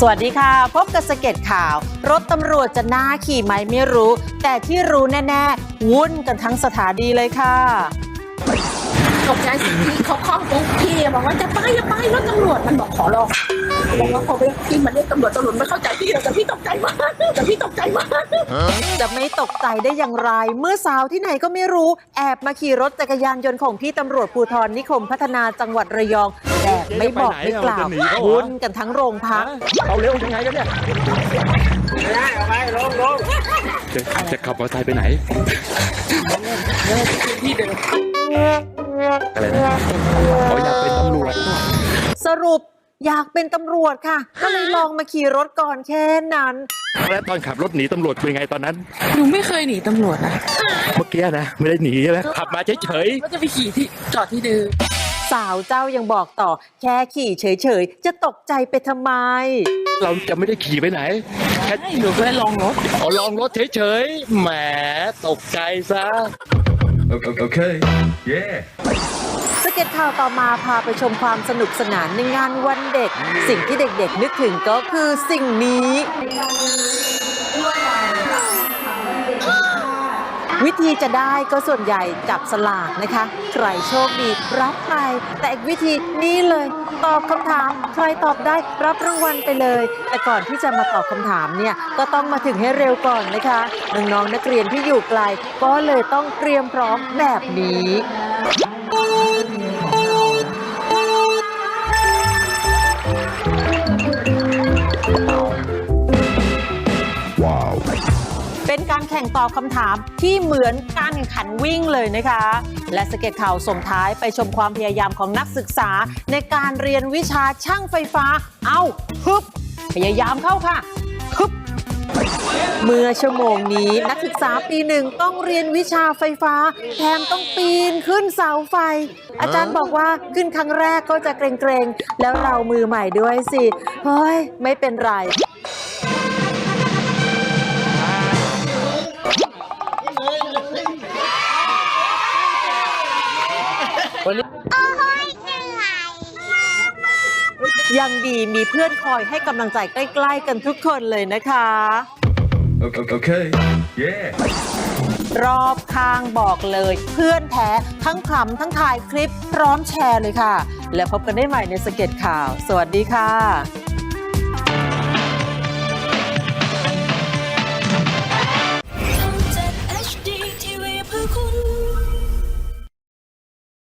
สวัสดีค่ะ พบกับสเก็ตข่าว รถตำรวจจะน่าขี่ไหมไม่รู้ แต่ที่รู้แน่ ๆ วุ่นกันทั้งสถานีเลยค่ะตกใจสิที่เขาคล้องปุ๊บพี่บอกว่าจะไปอย่าไปรถตำรวจมันบอกขอรอบอกว่าพอไปพี่มันเรียกตำรวจตำรวจไม่เข้าใจพี่หรอกแต่พี่ตกใจมากแต่พี่ตกใจมากจะไม่ตกใจได้อย่างไร เมื่อสาวที่ไหนก็ไม่รู้ แอบมาขี่รถจักรยานยนต์ของพี่ตำรวจภูธรนิคมพัฒนาจังหวัดระยอง แบบไม่บอกไม่กล่าวจะหนีเขาเหรอวุ่นกันทั้งโรงพัก เอาเร็วยังไงกันเนี่ยจะจะขับมอเตอร์ไซค์ไปไหนพี่เดินอะไรนะเขาอยากเป็นตำรวจ สรุปอยากเป็นตำรวจค่ะ ก็เลยลองมาขี่รถก่อนแค่นั้น แล้วตอนขับรถหนีตำรวจเป็นไงตอนนั้น หนูไม่เคยหนีตำรวจนะ เมื่อกี้นะ ไม่ได้หนีใช่ไหมขับมาเฉยก็จะไปขี่ที่จอดที่เดิม สาวเจ้ายังบอกต่อ แค่ขี่เฉยๆ จะตกใจไปทำไมๆเราจะไม่ได้ขี่ไปไหนแค่ให้หนูก็ได้ลองรถเอาลองรถเฉยๆ แหมตกใจซะ Okay, okay. Yeah. สเก็ตข่าวต่อมาพาไปชมความสนุกสนานในงานวันเด็ก สิ่งที่เด็กๆนึกถึงก็คือสิ่งนี้ วิธีจะได้ก็ส่วนใหญ่จับสลากนะคะ ใครโชคดีรับไป แต่อีกวิธีนี้เลย ตอบคำถาม ใครตอบได้รับรางวัลไปเลย แต่ก่อนที่จะมาตอบคำถามเนี่ยก็ต้องมาถึงให้เร็วก่อนนะคะน้องๆนักเรียนที่อยู่ไกล ก็เลยต้องเตรียมพร้อมแบบนี้ การแข่งตอบคำถามที่เหมือนการแข่งขันวิ่งเลยนะคะ และสเก็ตข่าวส่งท้ายไปชมความพยายามของนักศึกษา ในการเรียนวิชาช่างไฟฟ้า เอาฮึบพยายามเข้าค่ะฮึบเมื่อชั่วโมงนี้นักศึกษาปีหนึ่งต้องเรียนวิชาไฟฟ้าแถมต้องปีนขึ้นเสาไฟ อาจารย์บอกว่าขึ้นครั้งแรกก็จะเกรงๆ แล้วเรามือใหม่ด้วยสิ เฮ้ย ไม่เป็นไร ยังดีมีเพื่อนคอยให้กำลังใจใกล้ ๆ กันทุกคนเลยนะคะ Okay, okay. Yeah. รอบข้างบอกเลย เพื่อนแท้ทั้งขำทั้งถ่ายคลิปพร้อมแชร์เลยค่ะ แล้วพบกันได้ใหม่ในสเก็ตข่าว สวัสดีค่ะ